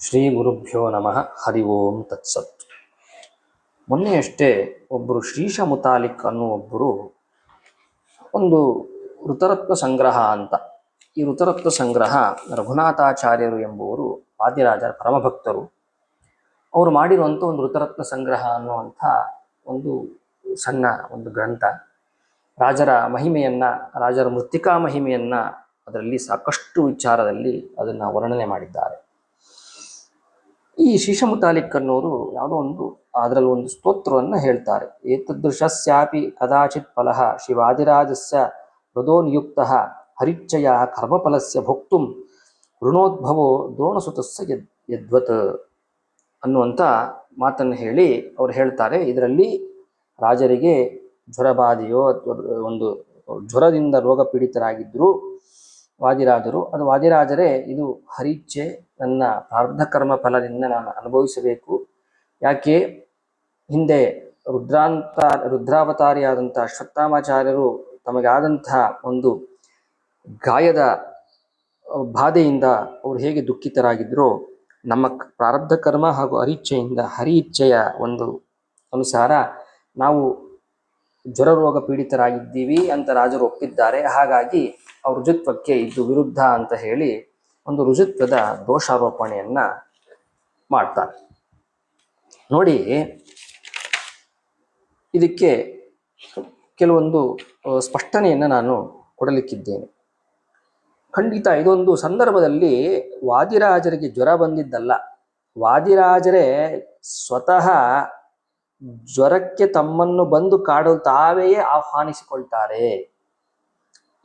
ಶ್ರೀ ಗುರುಭ್ಯೋ ನಮಃ. ಹರಿ ಓಂ ತತ್ಸತ್. ಮೊನ್ನೆಯಷ್ಟೇ ಒಬ್ಬರು ಶ್ರೀಶ ಮುತಾಲಿಕ್ ಅನ್ನುವೊಬ್ಬರು ಒಂದು ಋತರತ್ನ ಸಂಗ್ರಹ ಅಂತ. ಈ ಋತರತ್ನ ಸಂಗ್ರಹ ರಘುನಾಥಾಚಾರ್ಯರು ಎಂಬುವರು ಆದಿರಾಜರ ಪರಮಭಕ್ತರು. ಅವರು ಮಾಡಿರುವಂಥ ಒಂದು ಋತರತ್ನ ಸಂಗ್ರಹ ಅನ್ನುವಂಥ ಒಂದು ಸಣ್ಣ ಒಂದು ಗ್ರಂಥ. ರಾಜರ ಮಹಿಮೆಯನ್ನು, ರಾಜರ ಮೃತ್ತಿಕಾ ಮಹಿಮೆಯನ್ನು ಅದರಲ್ಲಿ ಸಾಕಷ್ಟು ವಿಚಾರದಲ್ಲಿ ಅದನ್ನು ವರ್ಣನೆ ಮಾಡಿದ್ದಾರೆ. ಈ ಶಿಶಮುತಾಲಿಕ್ ಅನ್ನೋರು ಯಾವುದೋ ಒಂದು, ಅದರಲ್ಲಿ ಒಂದು ಸ್ತೋತ್ರವನ್ನು ಹೇಳ್ತಾರೆ. ಏತದೃಶಸ್ಯಾಪಿ ಕದಾಚಿತ್ ಫಲಃ ಶಿವಾದಿರಾಜಸ್ಯ ಹೃದೋ ನಿಯುಕ್ತ ಹರಿಚ್ಚಯ ಕರ್ಮಫಲಸ್ಯ ಭೋಕ್ತುಂ ಋಣೋದ್ಭವೋ ದ್ರೋಣಸುತಸ್ಯ ಯದ್, ಯದ್ವತ್ ಅನ್ನುವಂಥ ಮಾತನ್ನು ಹೇಳಿ ಅವ್ರು ಹೇಳ್ತಾರೆ. ಇದರಲ್ಲಿ ರಾಜರಿಗೆ ಜ್ವರಬಾಧೆಯೋ ಅಥವಾ ಒಂದು ಜ್ವರದಿಂದ ರೋಗ ಪೀಡಿತರಾಗಿದ್ದರು ವಾದಿರಾಜರು ಅದು ವಾದಿರಾಜರೇ ಇದು ಹರಿಚ್ಛೆ ನನ್ನ ಪ್ರಾರ್ಧ ಕರ್ಮ ಫಲದಿಂದ ನಾನು ಅನುಭವಿಸಬೇಕು. ಯಾಕೆ? ಹಿಂದೆ ರುದ್ರಾಂತ ರುದ್ರಾವತಾರಿಯಾದಂಥ ಅಶ್ವತ್ಥಾಮಾಚಾರ್ಯರು ತಮಗಾದಂಥ ಒಂದು ಗಾಯದ ಬಾಧೆಯಿಂದ ಅವರು ಹೇಗೆ ದುಃಖಿತರಾಗಿದ್ದರೋ ನಮ್ಮ ಪ್ರಾರಬ್ಧ ಕರ್ಮ ಹಾಗೂ ಹರಿಚ್ಛೆಯಿಂದ ಹರಿ ಇಚ್ಛೆಯ ಒಂದು ಅನುಸಾರ ನಾವು ಜ್ವರ ರೋಗ ಪೀಡಿತರಾಗಿದ್ದೀವಿ ಅಂತ ರಾಜರು ಒಪ್ಪಿದ್ದಾರೆ. ಹಾಗಾಗಿ ಅವ್ರ ರುಜುತ್ವಕ್ಕೆ ಇದು ವಿರುದ್ಧ ಅಂತ ಹೇಳಿ ಒಂದು ರುಜುತ್ವದ ದೋಷಾರೋಪಣೆಯನ್ನ ಮಾಡ್ತಾರೆ. ನೋಡಿ, ಇದಕ್ಕೆ ಕೆಲವೊಂದು ಸ್ಪಷ್ಟನೆಯನ್ನು ನಾನು ಕೊಡಲಿಕ್ಕಿದ್ದೇನೆ. ಖಂಡಿತ ಇದೊಂದು ಸಂದರ್ಭದಲ್ಲಿ ವಾದಿರಾಜರಿಗೆ ಜ್ವರ ಬಂದಿದ್ದಲ್ಲ. ವಾದಿರಾಜರೇ ಸ್ವತಃ ಜ್ವರಕ್ಕೆ ತಮ್ಮನ್ನು ಬಂದು ಕಾಡಲು ತಾವೇ ಆಹ್ವಾನಿಸಿಕೊಳ್ತಾರೆ.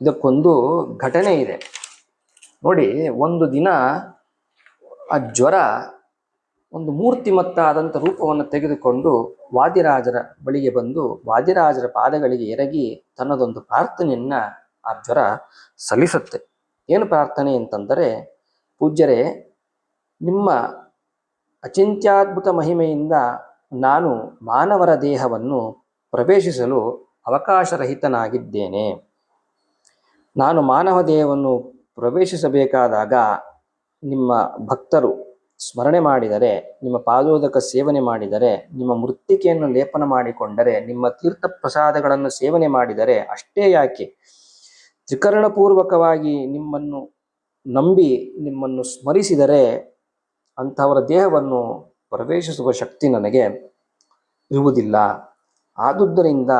ಇದಕ್ಕೊಂದು ಘಟನೆ ಇದೆ. ನೋಡಿ, ಒಂದು ದಿನ ಆ ಜ್ವರ ಒಂದು ಮೂರ್ತಿಮತ್ತಾದಂಥ ರೂಪವನ್ನು ತೆಗೆದುಕೊಂಡು ವಾದಿರಾಜರ ಬಳಿಗೆ ಬಂದು ವಾದಿರಾಜರ ಪಾದಗಳಿಗೆ ಎರಗಿ ತನ್ನದೊಂದು ಪ್ರಾರ್ಥನೆಯನ್ನು ಆ ಜ್ವರ ಸಲ್ಲಿಸುತ್ತೆ. ಏನು ಪ್ರಾರ್ಥನೆ ಅಂತಂದರೆ, ಪೂಜ್ಯರೇ, ನಿಮ್ಮ ಅಚಿಂತ್ಯಾದ್ಭುತ ಮಹಿಮೆಯಿಂದ ನಾನು ಮಾನವರ ದೇಹವನ್ನು ಪ್ರವೇಶಿಸಲು ಅವಕಾಶರಹಿತನಾಗಿದ್ದೇನೆ. ನಾನು ಮಾನವ ದೇಹವನ್ನು ಪ್ರವೇಶಿಸಬೇಕಾದಾಗ ನಿಮ್ಮ ಭಕ್ತರು ಸ್ಮರಣೆ ಮಾಡಿದರೆ, ನಿಮ್ಮ ಪಾದೋದಕ ಸೇವನೆ ಮಾಡಿದರೆ, ನಿಮ್ಮ ಮೃತ್ತಿಕೆಯನ್ನು ಲೇಪನ ಮಾಡಿಕೊಂಡರೆ, ನಿಮ್ಮ ತೀರ್ಥ ಪ್ರಸಾದಗಳನ್ನು ಸೇವನೆ ಮಾಡಿದರೆ ಅಷ್ಟೇ ಯಾಕೆ? ತ್ರಿಕರಣಪೂರ್ವಕವಾಗಿ ನಿಮ್ಮನ್ನು ನಂಬಿ ನಿಮ್ಮನ್ನು ಸ್ಮರಿಸಿದರೆ ಅಂಥವರ ದೇಹವನ್ನು ಪ್ರವೇಶಿಸುವ ಶಕ್ತಿ ನನಗೆ ಇರುವುದಿಲ್ಲ. ಆದುದರಿಂದ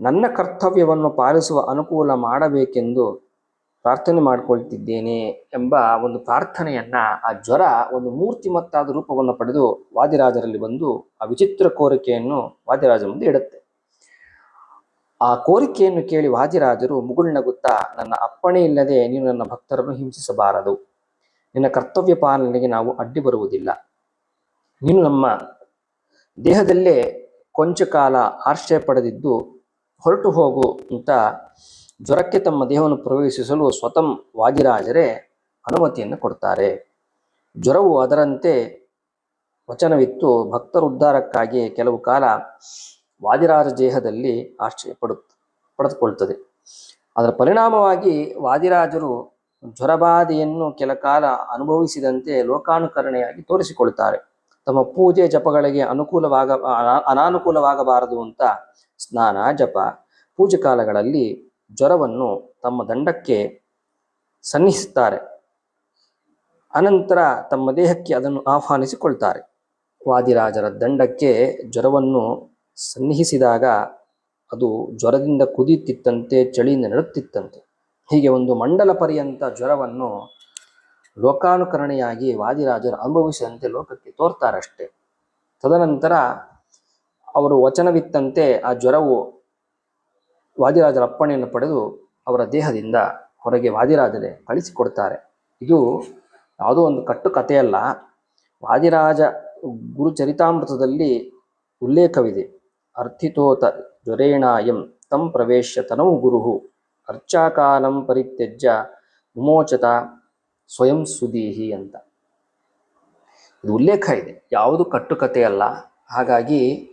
ನನ್ನ ಕರ್ತವ್ಯವನ್ನು ಪಾಲಿಸುವ ಅನುಕೂಲ ಮಾಡಬೇಕೆಂದು ಪ್ರಾರ್ಥನೆ ಮಾಡಿಕೊಳ್ತಿದ್ದೇನೆ ಎಂಬ ಒಂದು ಪ್ರಾರ್ಥನೆಯನ್ನ ಆ ಜ್ವರ, ಒಂದು ಮೂರ್ತಿಮತ್ತಾದ ರೂಪವನ್ನು ಪಡೆದು ವಾದಿರಾಜರಲ್ಲಿ ಬಂದು ಆ ವಿಚಿತ್ರ ಕೋರಿಕೆಯನ್ನು ವಾದಿರಾಜ ಮುಂದೆ ಇಡುತ್ತೆ. ಆ ಕೋರಿಕೆಯನ್ನು ಕೇಳಿ ವಾದಿರಾಜರು ಮುಗುಳ್ನಗುತ್ತಾ ನನ್ನ ಅಪ್ಪಣೆ ಇಲ್ಲದೆ ನೀನು ನನ್ನ ಭಕ್ತರನ್ನು ಹಿಂಸಿಸಬಾರದು. ನಿನ್ನ ಕರ್ತವ್ಯ ಪಾಲನೆಗೆ ನಾವು ಅಡ್ಡಿ ಬರುವುದಿಲ್ಲ. ನೀನು ನಮ್ಮ ದೇಹದಲ್ಲೇ ಕೊಂಚ ಕಾಲ ಆಶ್ರಯ ಪಡೆದಿದ್ದು ಹೊರಟು ಹೋಗು ಅಂತ ಜ್ವರಕ್ಕೆ ತಮ್ಮ ದೇಹವನ್ನು ಪ್ರವೇಶಿಸಲು ಸ್ವತಂ ವಾದಿರಾಜರೇ ಅನುಮತಿಯನ್ನು ಕೊಡ್ತಾರೆ. ಜ್ವರವು ಅದರಂತೆ ವಚನವಿತ್ತು ಭಕ್ತರ ಉದ್ಧಾರಕ್ಕಾಗಿ ಕೆಲವು ಕಾಲ ವಾದಿರಾಜ ದೇಹದಲ್ಲಿ ಆಶ್ಚರ್ಯ ಪಡು, ಪಡೆದುಕೊಳ್ತದೆ. ಅದರ ಪರಿಣಾಮವಾಗಿ ವಾದಿರಾಜರು ಜ್ವರಬಾಧೆಯನ್ನು ಕೆಲ ಕಾಲ ಅನುಭವಿಸಿದಂತೆ ಲೋಕಾನುಕರಣೆಯಾಗಿ ತೋರಿಸಿಕೊಳ್ತಾರೆ. ತಮ್ಮ ಪೂಜೆ ಜಪಗಳಿಗೆ ಅನುಕೂಲವಾಗ ಅನಾ- ಅನಾನುಕೂಲವಾಗಬಾರದು ಅಂತ ಸ್ನಾನ, ಜಪ, ಪೂಜೆ ಕಾಲಗಳಲ್ಲಿ ಜ್ವರವನ್ನು ತಮ್ಮ ದಂಡಕ್ಕೆ ಸನ್ನಿಹಿಸುತ್ತಾರೆ. ಅನಂತರ ತಮ್ಮ ದೇಹಕ್ಕೆ ಅದನ್ನು ಆಹ್ವಾನಿಸಿಕೊಳ್ತಾರೆ. ವಾದಿರಾಜರ ದಂಡಕ್ಕೆ ಜ್ವರವನ್ನು ಸನ್ನಿಹಿಸಿದಾಗ ಅದು ಜ್ವರದಿಂದ ಕುದಿಯುತ್ತಿತ್ತಂತೆ, ಚಳಿಯಿಂದ ನಡುತ್ತಿತ್ತಂತೆ. ಹೀಗೆ ಒಂದು ಮಂಡಲ ಪರ್ಯಂತ ಜ್ವರವನ್ನು ಲೋಕಾನುಕರಣೆಯಾಗಿ ವಾದಿರಾಜರು ಅನುಭವಿಸಿದಂತೆ ಲೋಕಕ್ಕೆ ತೋರ್ತಾರಷ್ಟೇ. ತದನಂತರ ಅವರು ವಚನವಿತ್ತಂತೆ ಆ ಜ್ವರವು ವಾದಿರಾಜರ ಅಪ್ಪಣೆಯನ್ನು ಪಡೆದು ಅವರ ದೇಹದಿಂದ ಹೊರಗೆ ವಾದಿರಾಜರೇ ಕಳಿಸಿಕೊಡ್ತಾರೆ. ಇದು ಯಾವುದೋ ಒಂದು ಕಟ್ಟು ಕಥೆಯಲ್ಲ ವಾದಿರಾಜ ಗುರುಚರಿತಾಮೃತದಲ್ಲಿ ಉಲ್ಲೇಖವಿದೆ. ಅರ್ಥಿತೋತ ಜ್ವರೇಣಾಯಂ ತಂ ಪ್ರವೇಶ್ಯ ತನವು ಗುರುಹು. ಅರ್ಚಾಕಾಲಂ ಪರಿತ್ಯಜ್ಯ ವಿಮೋಚತ ಸ್ವಯಂ ಸುದೀಹಿ ಅಂತ. ಇದು ಉಲ್ಲೇಖ ಇದೆ. ಯಾವುದು ಕಟ್ಟುಕತೆಯಲ್ಲ ಹಾಗಾಗಿ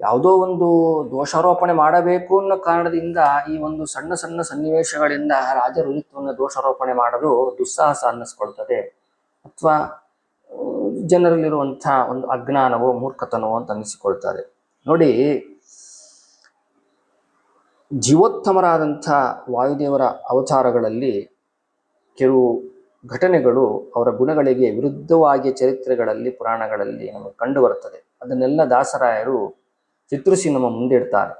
ಯಾವುದೋ ಒಂದು ದೋಷಾರೋಪಣೆ ಮಾಡಬೇಕು ಅನ್ನೋ ಕಾರಣದಿಂದ ಈ ಒಂದು ಸಣ್ಣ ಸಣ್ಣ ಸನ್ನಿವೇಶಗಳಿಂದ ರಾಜರು ರುಜಿತ್ವವನ್ನು ದೋಷಾರೋಪಣೆ ಮಾಡಲು ದುಸ್ಸಾಹಸ ಅನ್ನಿಸ್ಕೊಳ್ತದೆ. ಅಥವಾ ಜನರಲ್ಲಿರುವಂಥ ಒಂದು ಅಜ್ಞಾನವೋ ಮೂರ್ಖತನವೋ ಅಂತ ಅನ್ನಿಸಿಕೊಳ್ತಾರೆ ನೋಡಿ, ಜೀವೋತ್ತಮರಾದಂಥ ವಾಯುದೇವರ ಅವತಾರಗಳಲ್ಲಿ ಕೆಲವು ಘಟನೆಗಳು ಅವರ ಗುಣಗಳಿಗೆ ವಿರುದ್ಧವಾಗಿ ಚರಿತ್ರೆಗಳಲ್ಲಿ, ಪುರಾಣಗಳಲ್ಲಿ ನಮಗೆ ಕಂಡು ಬರುತ್ತದೆ ಅದನ್ನೆಲ್ಲ ದಾಸರಾಯರು ಚಿತ್ರಿಸಿ ನಮ್ಮ ಮುಂದಿಡ್ತಾರೆ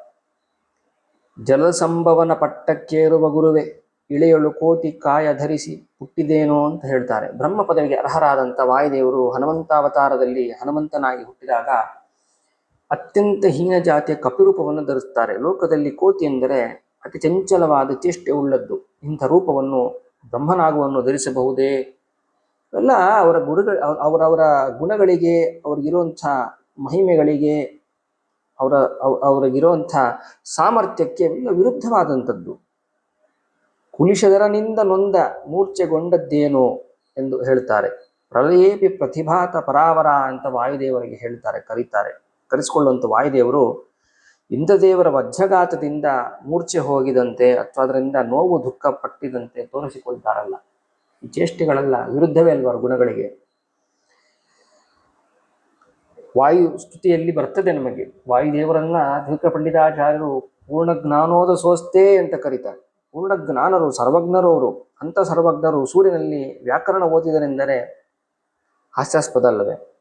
ಜಲಸಂಭವನ ಪಟ್ಟಕ್ಕೇರುವ ಗುರುವೆ, ಇಳೆಯಳು ಕೋತಿ ಕಾಯ ಧರಿಸಿ ಹುಟ್ಟಿದೇನೋ ಅಂತ ಹೇಳ್ತಾರೆ. ಬ್ರಹ್ಮ ಪದವಿಗೆ ಅರ್ಹರಾದಂಥ ವಾಯುದೇವರು ಹನುಮಂತಾವತಾರದಲ್ಲಿ ಹನುಮಂತನಾಗಿ ಹುಟ್ಟಿದಾಗ ಅತ್ಯಂತ ಹೀನ ಜಾತಿಯ ಕಪಿರೂಪವನ್ನು ಧರಿಸ್ತಾರೆ. ಲೋಕದಲ್ಲಿ ಕೋತಿ ಎಂದರೆ ಅತಿ ಚಂಚಲವಾದ ಚೇಷ್ಟೆ ಉಳ್ಳದ್ದು. ಇಂಥ ರೂಪವನ್ನು ಬ್ರಹ್ಮನಾಗುವನ್ನು ಧರಿಸಬಹುದೇ? ಎಲ್ಲ ಅವರ ಗುರುಗಳ ಅವರವರ ಗುಣಗಳಿಗೆ, ಅವ್ರಿಗಿರುವಂಥ ಮಹಿಮೆಗಳಿಗೆ ಅವರ ಅವರಿಗಿರುವಂಥ ಸಾಮರ್ಥ್ಯಕ್ಕೆ ವಿರುದ್ಧವಾದಂಥದ್ದು. ಕುಲಿಶದರನಿಂದ ನೊಂದ ಮೂರ್ಛೆಗೊಂಡದ್ದೇನೋ ಎಂದು ಹೇಳ್ತಾರೆ. ಪ್ರಲಯೇಪಿ ಪ್ರತಿಭಾತ ಪರಾವರ ಅಂತ ವಾಯುದೇವರಿಗೆ ಹೇಳ್ತಾರೆ, ಕರೀತಾರೆ. ಕರೆಸಿಕೊಳ್ಳುವಂಥ ವಾಯುದೇವರು, ಇಂದ್ರದೇವರ ವಜ್ರಘಾತದಿಂದ ಮೂರ್ಛೆ ಹೋಗಿದಂತೆ ಅಥವಾ ಅದರಿಂದ ನೋವು ದುಃಖ ಪಟ್ಟಿದಂತೆ ತೋರಿಸಿಕೊಳ್ತಾರಲ್ಲ. ಈ ಚೇಷ್ಟೆಗಳೆಲ್ಲ, ವಿರುದ್ಧವೇ ಅಲ್ವಾರು ಗುಣಗಳಿಗೆ? ವಾಯು ಸ್ತುತಿಯಲ್ಲಿ ಬರ್ತದೆ ನಮಗೆ. ವಾಯುದೇವರನ್ನ ದ್ವಿಕ ಪಂಡಿತಾಚಾರ್ಯರು ಪೂರ್ಣ ಜ್ಞಾನೋದ ಸೋಸ್ತೆ ಅಂತ ಕರೀತಾರೆ. ಪೂರ್ಣ ಜ್ಞಾನರು ಸರ್ವಜ್ಞರು ಅವರು ಅಂಥ ಸರ್ವಜ್ಞರು ಸೂರ್ಯನಲ್ಲಿ ವ್ಯಾಕರಣ ಓದಿದರೆಂದರೆ ಹಾಸ್ಯಾಸ್ಪದ ಅಲ್ಲವೇ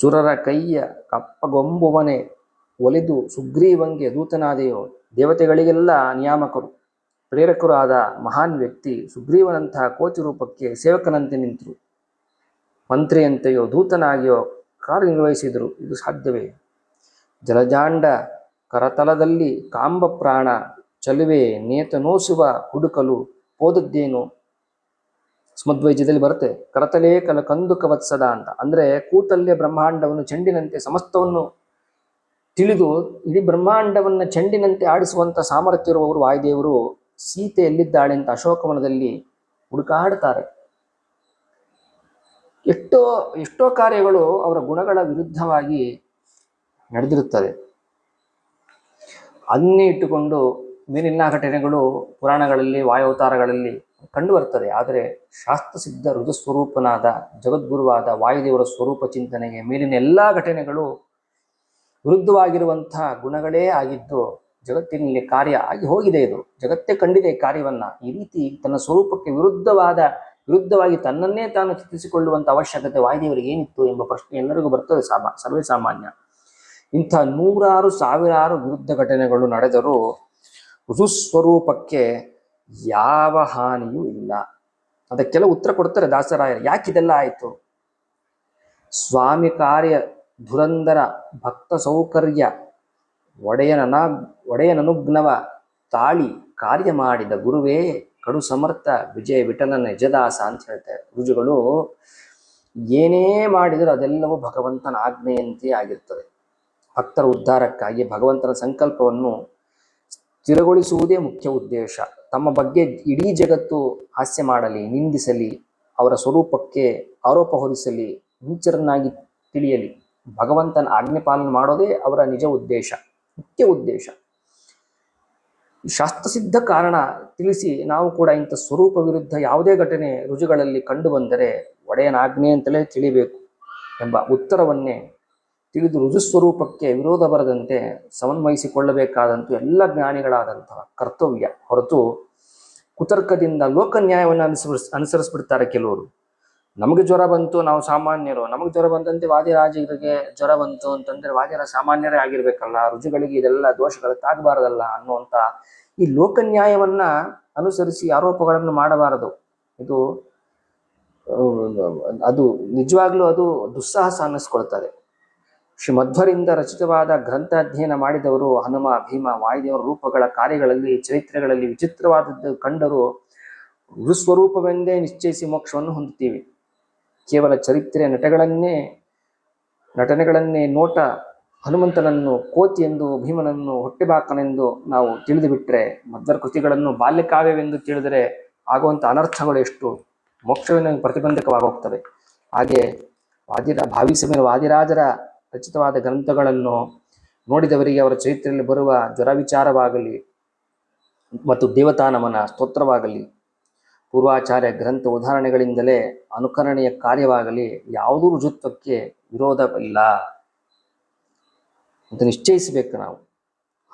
ಸುರರ ಕೈಯ ಕಪ್ಪಗೊಂಬುವನೆ ಒಲಿದು ಸುಗ್ರೀವಂಗೆ ದೂತನಾದೆಯೋ? ದೇವತೆಗಳಿಗೆಲ್ಲ ನಿಯಾಮಕರು. ಪ್ರೇರಕರು ಆದ ಮಹಾನ್ ವ್ಯಕ್ತಿ ಸುಗ್ರೀವನಂತಹ ಕೋತಿ ರೂಪಕ್ಕೆ ಸೇವಕನಂತೆ ನಿಂತರು. ಮಂತ್ರಿಯಂತೆಯೋ ದೂತನಾಗಿಯೋ ಕಾರ್ಯನಿರ್ವಹಿಸಿದರು ಇದು ಸಾಧ್ಯವೇ? ಜಲಜಾಂಡ ಕರತಲದಲ್ಲಿ ಕಾಂಬ ಪ್ರಾಣ ಚಲುವೆ ನೇತನೋಸುವ ಹುಡುಕಲು ಹೋದದ್ದೇನು ಸ್ಮದ್ವೈಜ್ಯದಲ್ಲಿ ಬರುತ್ತೆ, ಕರತಲೇ ಕಲ ಕಂದು ಕವತ್ಸದ ಅಂತ. ಅಂದ್ರೆ ಕೂತಲ್ಲೇ ಬ್ರಹ್ಮಾಂಡವನ್ನು ಚೆಂಡಿನಂತೆ ಸಮಸ್ತವನ್ನು ತಿಳಿದು, ಇಡೀ ಬ್ರಹ್ಮಾಂಡವನ್ನ ಚೆಂಡಿನಂತೆ ಆಡಿಸುವಂತ ಸಾಮರ್ಥ್ಯ ಇರುವವರು ವಾಯುದೇವರು ಸೀತೆ ಎಲ್ಲಿದ್ದಾಳೆ ಅಂತ ಅಶೋಕವನದಲ್ಲಿ ಹುಡುಕಾಡ್ತಾರೆ. ಎಷ್ಟೋ ಎಷ್ಟೋ ಕಾರ್ಯಗಳು ಅವರ ಗುಣಗಳ ವಿರುದ್ಧವಾಗಿ ನಡೆದಿರುತ್ತದೆ ಅದನ್ನೇ ಇಟ್ಟುಕೊಂಡು ಮೇಲಿನ ಘಟನೆಗಳು ಪುರಾಣಗಳಲ್ಲಿ ವಾಯುವತಾರಗಳಲ್ಲಿ ಕಂಡು ಬರ್ತದೆ ಆದರೆ ಶಾಸ್ತ್ರಸಿದ್ಧ ಋತುಸ್ವರೂಪನಾದ ಜಗದ್ಗುರುವಾದ ವಾಯುದೇವರ ಸ್ವರೂಪ ಚಿಂತನೆಗೆ ಮೇಲಿನ ಎಲ್ಲ ಘಟನೆಗಳು ವಿರುದ್ಧವಾಗಿರುವಂತಹ ಗುಣಗಳೇ ಆಗಿದ್ದು ಜಗತ್ತಿನಲ್ಲಿ ಕಾರ್ಯ ಆಗಿ ಹೋಗಿದೆ ಇದು. ಜಗತ್ತೇ ಕಂಡಿದೆ ಕಾರ್ಯವನ್ನ. ಈ ರೀತಿ ತನ್ನ ಸ್ವರೂಪಕ್ಕೆ ವಿರುದ್ಧವಾದ ವಿರುದ್ಧವಾಗಿ ತನ್ನನ್ನೇ ತಾನು ಚಿತ್ರಿಸಿಕೊಳ್ಳುವಂತ ಅವಶ್ಯಕತೆ ವಾಯುದೇವರಿಗೆ ಏನಿತ್ತು ಎಂಬ ಪ್ರಶ್ನೆ ಎಲ್ಲರಿಗೂ ಬರ್ತದೆ ಸಾಮಾ, ಸರ್ವೇ ಸಾಮಾನ್ಯ. ಇಂಥ ನೂರಾರು ಸಾವಿರಾರು ವಿರುದ್ಧ ಘಟನೆಗಳು ನಡೆದರೂ ಋತುಸ್ವರೂಪಕ್ಕೆ ಯಾವ ಹಾನಿಯೂ ಇಲ್ಲ. ಅದಕ್ಕೆಲ್ಲ ಉತ್ತರ ಕೊಡ್ತಾರೆ ದಾಸರಾಯರು. ಯಾಕಿದೆಲ್ಲ ಆಯಿತು? ಸ್ವಾಮಿ ಕಾರ್ಯ ಧುರಂದರ ಭಕ್ತ ಸೌಕರ್ಯ, ಒಡೆಯನನ, ಒಡೆಯನನುಗ್ನವ ತಾಳಿ ಕಾರ್ಯ ಮಾಡಿದ ಗುರುವೇ ಕಡು ಸಮರ್ಥ ವಿಜಯ ವಿಠಲನ ನಿಜದಾಸ ಅಂತ ಹೇಳ್ತಾರೆ. ಋಜುಗಳು ಏನೇ ಮಾಡಿದರೂ ಅದೆಲ್ಲವೂ ಭಗವಂತನ ಆಜ್ಞೆಯಂತೆ ಆಗಿರ್ತದೆ. ಭಕ್ತರ ಉದ್ಧಾರಕ್ಕಾಗಿ ಭಗವಂತನ ಸಂಕಲ್ಪವನ್ನು ಸ್ಥಿರಗೊಳಿಸುವುದೇ ಮುಖ್ಯ ಉದ್ದೇಶ. ತಮ್ಮ ಬಗ್ಗೆ ಇಡೀ ಜಗತ್ತು ಹಾಸ್ಯ ಮಾಡಲಿ, ನಿಂದಿಸಲಿ, ಅವರ ಸ್ವರೂಪಕ್ಕೆ ಆರೋಪ ಹೊರಿಸಲಿ, ನೀಚರನ್ನಾಗಿ ತಿಳಿಯಲಿ. ಭಗವಂತನ ಆಜ್ಞೆ ಪಾಲನೆ ಮಾಡೋದೇ ಅವರ ನಿಜ ಉದ್ದೇಶ, ಮುಖ್ಯ ಉದ್ದೇಶ. ಶಾಸ್ತ್ರಸಿದ್ಧ ಕಾರಣ ತಿಳಿಸಿ ನಾವು ಕೂಡ ಇಂಥ ಸ್ವರೂಪ ವಿರುದ್ಧ ಯಾವುದೇ ಘಟನೆ ರುಜುಗಳಲ್ಲಿ ಕಂಡು ಬಂದರೆ ಒಡೆಯನಾಗ್ನೆ ಅಂತಲೇ ತಿಳಿಬೇಕು ಎಂಬ ಉತ್ತರವನ್ನೇ ತಿಳಿದು ರುಜುಸ್ವರೂಪಕ್ಕೆ ವಿರೋಧ ಬರದಂತೆ ಸಮನ್ವಯಿಸಿಕೊಳ್ಳಬೇಕಾದಂಥ ಎಲ್ಲ ಜ್ಞಾನಿಗಳಾದಂತಹ ಕರ್ತವ್ಯ ಹೊರತು ಕುತರ್ಕದಿಂದ ಲೋಕ ನ್ಯಾಯವನ್ನು ಅನುಸರಿಸ್ ಅನುಸರಿಸ್ಬಿಡ್ತಾರೆ ಕೆಲವರು. ನಮಗೆ ಜ್ವರ ಬಂತು, ನಾವು ಸಾಮಾನ್ಯರು. ನಮಗೆ ಜ್ವರ ಬಂದಂತೆ ವಾದಿರಾಜರಿಗೆ ಜ್ವರ ಬಂತು ಅಂತಂದ್ರೆ ವಾದಿರ ಸಾಮಾನ್ಯರೇ ಆಗಿರ್ಬೇಕಲ್ಲ, ರುಜುಗಳಿಗೆ ಇದೆಲ್ಲ ದೋಷಗಳು ತಾಗಬಾರದಲ್ಲ ಅನ್ನುವಂತ ಈ ಲೋಕ ನ್ಯಾಯವನ್ನ ಅನುಸರಿಸಿ ಆರೋಪಗಳನ್ನು ಮಾಡಬಾರದು. ಇದು ಅದು ನಿಜವಾಗ್ಲೂ ಅದು ದುಸ್ಸಾಹಸ ಅನ್ನಿಸ್ಕೊಳ್ತಾರೆ ಶ್ರೀಮಧ್ವರಿಂದ ರಚಿತವಾದ ಗ್ರಂಥ ಅಧ್ಯಯನ ಮಾಡಿದವರು ಹನುಮ, ಭೀಮ ವಾಯುದೇವರ ರೂಪಗಳ ಕಾರ್ಯಗಳಲ್ಲಿ, ಚರಿತ್ರೆಗಳಲ್ಲಿ ವಿಚಿತ್ರವಾದದ್ದು ಕಂಡರೂ ಗುರುಸ್ವರೂಪವೆಂದೇ ನಿಶ್ಚಯಿಸಿ ಮೋಕ್ಷವನ್ನು ಹೊಂದುತ್ತೀವಿ. ಕೇವಲ ಚರಿತ್ರೆ ನಟಗಳನ್ನೇ, ನಟನೆಗಳನ್ನೇ ನೋಟ ಹನುಮಂತನನ್ನು ಕೋತಿ ಎಂದು, ಭೀಮನನ್ನು ಹೊಟ್ಟೆಬಾಕನೆಂದು ನಾವು ತಿಳಿದು ಬಿಟ್ಟರೆ ಮದ್ದರ ಕೃತಿಗಳನ್ನು ಬಾಲ್ಯಕಾವ್ಯವೆಂದು ತಿಳಿದರೆ ಆಗುವಂಥ ಅನರ್ಥಗಳು ಎಷ್ಟು? ಮೋಕ್ಷವನ್ನು ಪ್ರತಿಬಂಧಕವಾಗೋಗ್ತವೆ. ಹಾಗೆ ವಾದಿರ, ಭಾವಿಸಮೇಲೆ ವಾದಿರಾಜರ ರಚಿತವಾದ ಗ್ರಂಥಗಳನ್ನು ನೋಡಿದವರಿಗೆ ಅವರ ಚರಿತ್ರೆಯಲ್ಲಿ ಬರುವ ಜ್ವರ ವಿಚಾರವಾಗಲಿ ಮತ್ತು ದೇವತಾ ನಮನ ಸ್ತೋತ್ರವಾಗಲಿ ಪೂರ್ವಾಚಾರ್ಯ ಗ್ರಂಥ ಉದಾಹರಣೆಗಳಿಂದಲೇ ಅನುಕರಣೆಯ ಕಾರ್ಯವಾಗಲಿ ಯಾವುದೂ ರುಜುತ್ವಕ್ಕೆ ವಿರೋಧವಿಲ್ಲ ಅಂತ ನಿಶ್ಚಯಿಸಬೇಕು ನಾವು.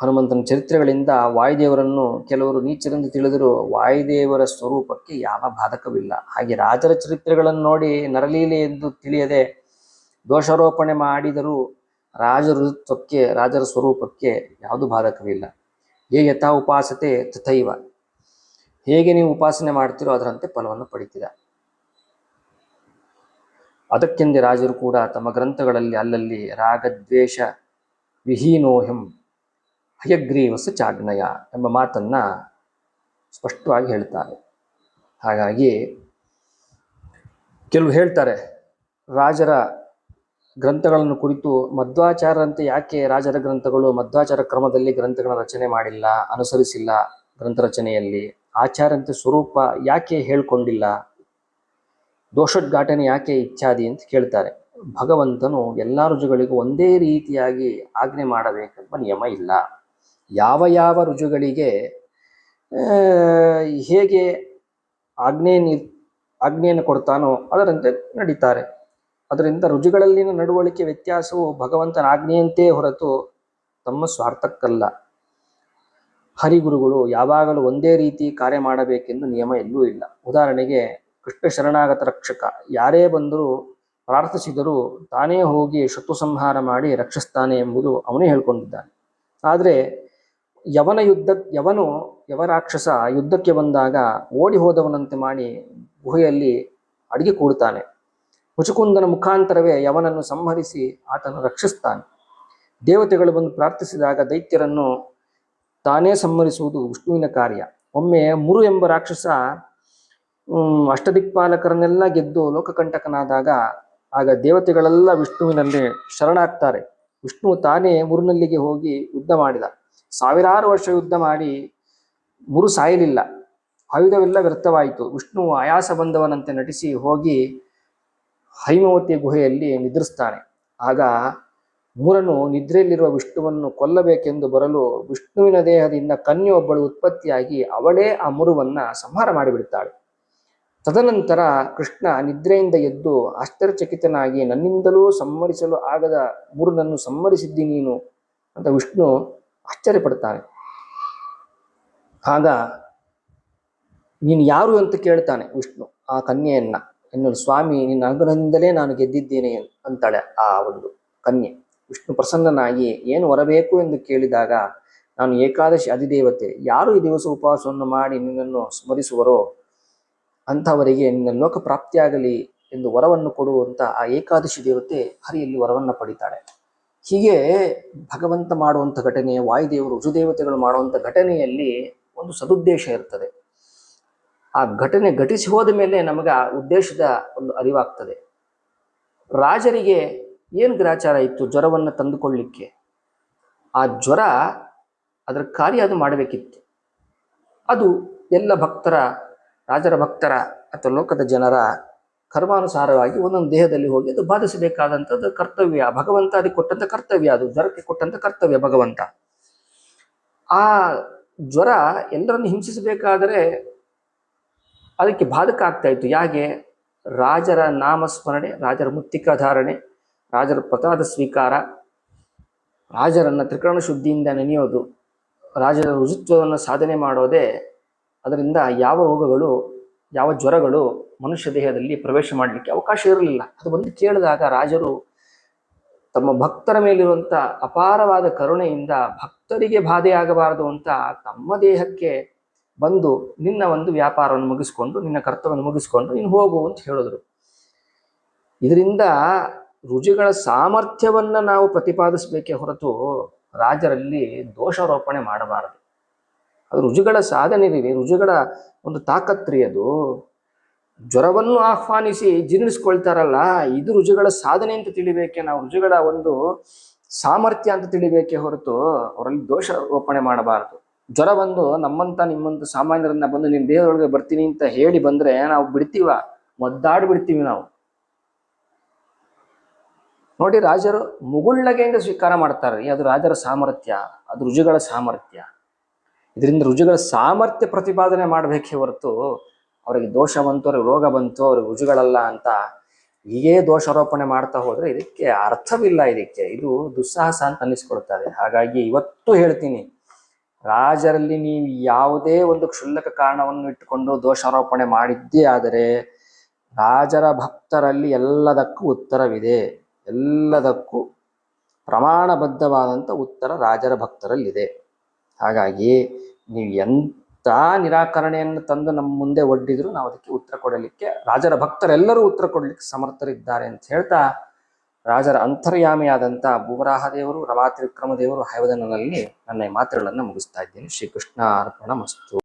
ಹನುಮಂತನ ಚರಿತ್ರೆಗಳಿಂದ ವಾಯುದೇವರನ್ನು ಕೆಲವರು ನೀಚರೆಂದು ತಿಳಿದರೂ ವಾಯುದೇವರ ಸ್ವರೂಪಕ್ಕೆ ಯಾವ ಬಾಧಕವಿಲ್ಲ. ಹಾಗೆ ರಾಜರ ಚರಿತ್ರೆಗಳನ್ನು ನೋಡಿ ನರಲೀಲೆ ಎಂದು ತಿಳಿಯದೆ ದೋಷಾರೋಪಣೆ ಮಾಡಿದರೂ ರಾಜ ಋತುತ್ವಕ್ಕೆ ರಾಜರ ಸ್ವರೂಪಕ್ಕೆ ಯಾವುದು ಬಾಧಕವಿಲ್ಲ. ಏ ಯಥಾ ಉಪಾಸತೆ ತಥೈವ. ಹೇಗೆ ನೀವು ಉಪಾಸನೆ ಮಾಡ್ತೀರೋ ಅದರಂತೆ ಫಲವನ್ನು ಪಡಿತೀರ. ಅದಕ್ಕೆಂದೇ ರಾಜರು ಕೂಡ ತಮ್ಮ ಗ್ರಂಥಗಳಲ್ಲಿ ಅಲ್ಲಲ್ಲಿ ರಾಗದ್ವೇಷ ವಿಹೀನೋಹಂ ಹಯಗ್ರೀವಸ ಚಾಗ್ನಯ ಎಂಬ ಮಾತನ್ನ ಸ್ಪಷ್ಟವಾಗಿ ಹೇಳ್ತಾರೆ. ಹಾಗಾಗಿ ಕೆಲವು ಹೇಳ್ತಾರೆ, ರಾಜರ ಗ್ರಂಥಗಳನ್ನು ಕುರಿತು ಮಧ್ವಾಚಾರ್ಯರಂತೆ ಯಾಕೆ ರಾಜರ ಗ್ರಂಥಗಳು ಮಧ್ವಾಚಾರ ಕ್ರಮದಲ್ಲಿ ಗ್ರಂಥಗಳ ರಚನೆ ಮಾಡಿಲ್ಲ, ಅನುಸರಿಸಿಲ್ಲ ಗ್ರಂಥ ರಚನೆಯಲ್ಲಿ? ಆಚಾರ್ಯಂತೆ ಸ್ವರೂಪ ಯಾಕೆ ಹೇಳ್ಕೊಂಡಿಲ್ಲ? ದೋಷೋದ್ಘಾಟನೆ ಯಾಕೆ ಇಚ್ಛಾದಿ ಅಂತ ಕೇಳ್ತಾರೆ. ಭಗವಂತನು ಎಲ್ಲ ರುಜುಗಳಿಗೂ ಒಂದೇ ರೀತಿಯಾಗಿ ಆಜ್ಞೆ ಮಾಡಬೇಕೆಂಬ ನಿಯಮ ಇಲ್ಲ. ಯಾವ ಯಾವ ರುಜುಗಳಿಗೆ ಹೇಗೆ ಆಜ್ಞೆ ಆಜ್ಞೆಯನ್ನು ಕೊಡ್ತಾನೋ ಅದರಂತೆ ನಡೀತಾರೆ. ಅದರಿಂದ ರುಜುಗಳಲ್ಲಿನ ನಡವಳಿಕೆ ವ್ಯತ್ಯಾಸವು ಭಗವಂತನ ಆಜ್ಞೆಯಂತೆ ಹೊರತು ತಮ್ಮ ಸ್ವಾರ್ಥಕ್ಕಲ್ಲ. ಹರಿಗುರುಗಳು ಯಾವಾಗಲೂ ಒಂದೇ ರೀತಿ ಕಾರ್ಯ ಮಾಡಬೇಕೆಂದು ನಿಯಮ ಎಲ್ಲೂ ಇಲ್ಲ. ಉದಾಹರಣೆಗೆ, ಕೃಷ್ಣ ಶರಣಾಗತ ರಕ್ಷಕ. ಯಾರೇ ಬಂದರೂ ಪ್ರಾರ್ಥಿಸಿದರೂ ತಾನೇ ಹೋಗಿ ಶತ್ರು ಸಂಹಾರ ಮಾಡಿ ರಕ್ಷಿಸ್ತಾನೆ ಎಂಬುದು ಅವನೇ ಹೇಳ್ಕೊಂಡಿದ್ದಾನೆ. ಆದರೆ, ಯವನ ಯುದ್ಧ, ಯವನು ಯವರಾಕ್ಷಸ ಯುದ್ಧಕ್ಕೆ ಬಂದಾಗ ಓಡಿ ಹೋದವನಂತೆ ಮಾಡಿ ಗುಹೆಯಲ್ಲಿ ಅಡಿಗೆ ಕೂಡುತ್ತಾನೆ ಮುಚುಕುಂದನ ಮುಖಾಂತರವೇ ಯವನನ್ನು ಸಂಹರಿಸಿ ಆತನು ರಕ್ಷಿಸ್ತಾನೆ. ದೇವತೆಗಳು ಬಂದು ಪ್ರಾರ್ಥಿಸಿದಾಗ ದೈತ್ಯರನ್ನು ತಾನೇ ಸಂಹರಿಸುವುದು ವಿಷ್ಣುವಿನ ಕಾರ್ಯ. ಒಮ್ಮೆ ಮುರು ಎಂಬ ರಾಕ್ಷಸ ಅಷ್ಟದಿಕ್ಪಾಲಕರನ್ನೆಲ್ಲ ಗೆದ್ದು ಲೋಕಕಂಟಕನಾದಾಗ ಆಗ ದೇವತೆಗಳೆಲ್ಲ ವಿಷ್ಣುವಿನಲ್ಲಿ ಶರಣಾಗ್ತಾರೆ. ವಿಷ್ಣು ತಾನೇ ಮುರುನಲ್ಲಿಗೆ ಹೋಗಿ ಯುದ್ಧ ಮಾಡಿದ. ಸಾವಿರಾರು ವರ್ಷ ಯುದ್ಧ ಮಾಡಿ ಮುರು ಸಾಯಲಿಲ್ಲ. ಆಯುಧವೆಲ್ಲ ವ್ಯರ್ಥವಾಯಿತು. ವಿಷ್ಣು ಆಯಾಸ ಬಂದವನಂತೆ ನಟಿಸಿ ಹೋಗಿ ಹೈಮವತಿ ಗುಹೆಯಲ್ಲಿ ನಿದ್ರಿಸ್ತಾನೆ. ಆಗ ಮೂರನು ನಿದ್ರೆಯಲ್ಲಿರುವ ವಿಷ್ಣುವನ್ನು ಕೊಲ್ಲಬೇಕೆಂದು ಬರಲು ವಿಷ್ಣುವಿನ ದೇಹದಿಂದ ಕನ್ಯೊಬ್ಬಳು ಉತ್ಪತ್ತಿಯಾಗಿ ಅವಳೇ ಆ ಮುರುವನ್ನ ಸಂಹಾರ ಮಾಡಿಬಿಡುತ್ತಾಳೆ. ತದನಂತರ ಕೃಷ್ಣ ನಿದ್ರೆಯಿಂದ ಎದ್ದು ಆಶ್ಚರ್ಯಚಕಿತನಾಗಿ, ನನ್ನಿಂದಲೂ ಸಂಹರಿಸಲು ಆಗದ ಮುರುನನ್ನು ಸಂಹರಿಸಿದ್ದಿ ನೀನು? ಅಂತ ವಿಷ್ಣು ಆಶ್ಚರ್ಯಪಡ್ತಾನೆ ಆಗ ನೀನು ಯಾರು ಅಂತ ಕೇಳ್ತಾನೆ ವಿಷ್ಣು, ಆ ಕನ್ಯೆಯನ್ನ. ಎನ್ನು ಸ್ವಾಮಿ, ನಿನ್ನ ಅನುಗ್ರಹದಿಂದಲೇ ನಾನು ಗೆದ್ದಿದ್ದೇನೆ ಅಂತಾಳೆ ಆ ಒಂದು ಕನ್ಯೆ. ವಿಷ್ಣು ಪ್ರಸನ್ನನಾಗಿ ಏನು ಹೊರಬೇಕು ಎಂದು ಕೇಳಿದಾಗ, ನಾನು ಏಕಾದಶಿ ಅಧಿದೇವತೆ, ಯಾರು ಈ ದಿವಸ ಉಪವಾಸವನ್ನು ಮಾಡಿ ನಿನ್ನನ್ನು ಸ್ಮರಿಸುವರೋ ಅಂಥವರಿಗೆ ನಿನ್ನ ಲೋಕ ಪ್ರಾಪ್ತಿಯಾಗಲಿ ಎಂದು ವರವನ್ನು ಕೊಡುವಂತ ಆ ಏಕಾದಶಿ ದೇವತೆ ಹರಿಯಲ್ಲಿ ವರವನ್ನು ಪಡಿತಾಳೆ. ಹೀಗೆ ಭಗವಂತ ಮಾಡುವಂಥ ಘಟನೆ, ವಾಯುದೇವರು ಋಜುದೇವತೆಗಳು ಮಾಡುವಂಥ ಘಟನೆಯಲ್ಲಿ ಒಂದು ಸದುದ್ದೇಶ ಇರ್ತದೆ. ಆ ಘಟನೆ ಘಟಿಸಿ ಹೋದ ಮೇಲೆ ನಮಗೆ ಆ ಉದ್ದೇಶದ ಒಂದು ಅರಿವಾಗ್ತದೆ. ರಾಜರಿಗೆ ಏನು ಗ್ರಾಚಾರ ಇತ್ತು ಜ್ವರವನ್ನು ತಂದುಕೊಳ್ಳಿಕ್ಕೆ? ಆ ಜ್ವರ ಅದರ ಕಾರ್ಯ ಅದು ಮಾಡಬೇಕಿತ್ತು. ಅದು ಎಲ್ಲ ಭಕ್ತರ, ರಾಜರ ಭಕ್ತರ ಅಥವಾ ಲೋಕದ ಜನರ ಕರ್ಮಾನುಸಾರವಾಗಿ ಒಂದೊಂದು ದೇಹದಲ್ಲಿ ಹೋಗಿ ಅದು ಬಾಧಿಸಬೇಕಾದಂಥದ್ದು ಕರ್ತವ್ಯ. ಭಗವಂತ ಅದಕ್ಕೆ ಕೊಟ್ಟಂಥ ಕರ್ತವ್ಯ ಅದು, ಜ್ವರಕ್ಕೆ ಕೊಟ್ಟಂಥ ಕರ್ತವ್ಯ ಭಗವಂತ. ಆ ಜ್ವರ ಎಲ್ಲರನ್ನು ಹಿಂಸಿಸಬೇಕಾದರೆ ಅದಕ್ಕೆ ಬಾಧಕ ಆಗ್ತಾ ಇತ್ತು. ಯಾಕೆ? ರಾಜರ ನಾಮಸ್ಮರಣೆ, ರಾಜರ ಮುತ್ತಿಕ ಧಾರಣೆ ರಾಜರ ಪ್ರಸಾದ ಸ್ವೀಕಾರ, ರಾಜರನ್ನು ತ್ರಿಕರಣ ಶುದ್ಧಿಯಿಂದ ನೆನೆಯೋದು, ರಾಜರ ರುಜುತ್ವವನ್ನು ಸಾಧನೆ ಮಾಡೋದೇ, ಅದರಿಂದ ಯಾವ ರೋಗಗಳು, ಯಾವ ಜ್ವರಗಳು ಮನುಷ್ಯ ದೇಹದಲ್ಲಿ ಪ್ರವೇಶ ಮಾಡಲಿಕ್ಕೆ ಅವಕಾಶ ಇರಲಿಲ್ಲ. ಅದು ಬಂದು ಕೇಳಿದಾಗ ರಾಜರು ತಮ್ಮ ಭಕ್ತರ ಮೇಲಿರುವಂಥ ಅಪಾರವಾದ ಕರುಣೆಯಿಂದ ಭಕ್ತರಿಗೆ ಬಾಧೆಯಾಗಬಾರದು ಅಂತ ತಮ್ಮ ದೇಹಕ್ಕೆ ಬಂದು ನಿನ್ನ ಒಂದು ವ್ಯಾಪಾರವನ್ನು ಮುಗಿಸ್ಕೊಂಡು, ನಿನ್ನ ಕರ್ತವ್ಯವನ್ನು ಮುಗಿಸ್ಕೊಂಡು ನೀನು ಹೋಗು ಅಂತ ಹೇಳಿದ್ರು. ಇದರಿಂದ ರುಜುಗಳ ಸಾಮರ್ಥ್ಯವನ್ನ ನಾವು ಪ್ರತಿಪಾದಿಸಬೇಕೇ ಹೊರತು ರಾಜರಲ್ಲಿ ದೋಷಾರೋಪಣೆ ಮಾಡಬಾರದು. ಅದು ರುಜುಗಳ ಸಾಧನೆ ರುಜುಗಳ ಒಂದು ತಾಕತ್ರಿ ಅದು. ಜ್ವರವನ್ನು ಆಹ್ವಾನಿಸಿ ಜೀರ್ಣಿಸ್ಕೊಳ್ತಾರಲ್ಲ, ಇದು ರುಜುಗಳ ಸಾಧನೆ ಅಂತ ತಿಳಿಬೇಕೆ ನಾವು ರುಜುಗಳ ಒಂದು ಸಾಮರ್ಥ್ಯ ಅಂತ ತಿಳಿಬೇಕೆ ಹೊರತು ಅವರಲ್ಲಿ ದೋಷಾರೋಪಣೆ ಮಾಡಬಾರದು. ಜ್ವರ ಬಂದು ನಮ್ಮಂತ ನಿಮ್ಮಂತ ಸಾಮಾನ್ಯರನ್ನ ಬಂದು ನಿಮ್ಮ ದೇಹದೊಳಗೆ ಬರ್ತೀನಿ ಅಂತ ಹೇಳಿ ಬಂದ್ರೆ ನಾವು ಬಿಡ್ತೀವ ಒದ್ದಾಡಿ ಬಿಡ್ತೀವಿ ನಾವು. ನೋಡಿ ರಾಜರು ಮುಗುಳ್ನಗೆಯಿಂದ ಸ್ವೀಕಾರ ಮಾಡ್ತಾರೆ. ಅದು ರಾಜರ ಸಾಮರ್ಥ್ಯ, ಅದು ರುಜುಗಳ ಸಾಮರ್ಥ್ಯ. ಇದರಿಂದ ರುಜುಗಳ ಸಾಮರ್ಥ್ಯ ಪ್ರತಿಪಾದನೆ ಮಾಡಬೇಕೇ ಹೊರತು ಅವರಿಗೆ ದೋಷ ಬಂತು, ಅವ್ರಿಗೆ ರೋಗ ಬಂತು, ಅವ್ರಿಗೆ ರುಜುಗಳಲ್ಲ ಅಂತ ಹೀಗೇ ದೋಷಾರೋಪಣೆ ಮಾಡ್ತಾ ಹೋದ್ರೆ ಇದಕ್ಕೆ ಅರ್ಥವಿಲ್ಲ ಇದಕ್ಕೆ. ಇದು ದುಸ್ಸಾಹಸ ಅಂತ ಅನ್ನಿಸ್ಕೊಳ್ತಾರೆ ಹಾಗಾಗಿ ಇವತ್ತು ಹೇಳ್ತೀನಿ, ರಾಜರಲ್ಲಿ ನೀವು ಯಾವುದೇ ಒಂದು ಕ್ಷುಲ್ಲಕ ಕಾರಣವನ್ನು ಇಟ್ಟುಕೊಂಡು ದೋಷಾರೋಪಣೆ ಮಾಡಿದ್ದೇ ಆದರೆ ರಾಜರ ಭಕ್ತರಲ್ಲಿ ಎಲ್ಲದಕ್ಕೂ ಉತ್ತರವಿದೆ. ಎಲ್ಲದಕ್ಕೂ ಪ್ರಮಾಣಬದ್ಧವಾದಂಥ ಉತ್ತರ ರಾಜರ ಭಕ್ತರಲ್ಲಿದೆ. ಹಾಗಾಗಿ ನೀವು ಎಂಥ ನಿರಾಕರಣೆಯನ್ನು ತಂದು ನಮ್ಮ ಮುಂದೆ ಒಡ್ಡಿದ್ರು ನಾವು ಅದಕ್ಕೆ ಉತ್ತರ ಕೊಡಲಿಕ್ಕೆ, ರಾಜರ ಭಕ್ತರೆಲ್ಲರೂ ಉತ್ತರ ಕೊಡಲಿಕ್ಕೆ ಸಮರ್ಥರಿದ್ದಾರೆ ಅಂತ ಹೇಳ್ತಾ ರಾಜರ ಅಂತರ್ಯಾಮಿಯಾದಂಥ ಭೂವರಾಹ ದೇವರು ರಮಾತ್ರಿವಿಕ್ರಮ ದೇವರು ಹೈವದನಲ್ಲಿ ನನ್ನ ಮಾತುಗಳನ್ನು ಮುಗಿಸ್ತಾ ಇದ್ದೀನಿ. ಶ್ರೀಕೃಷ್ಣ ಅರ್ಪಣ ಮಸ್ತು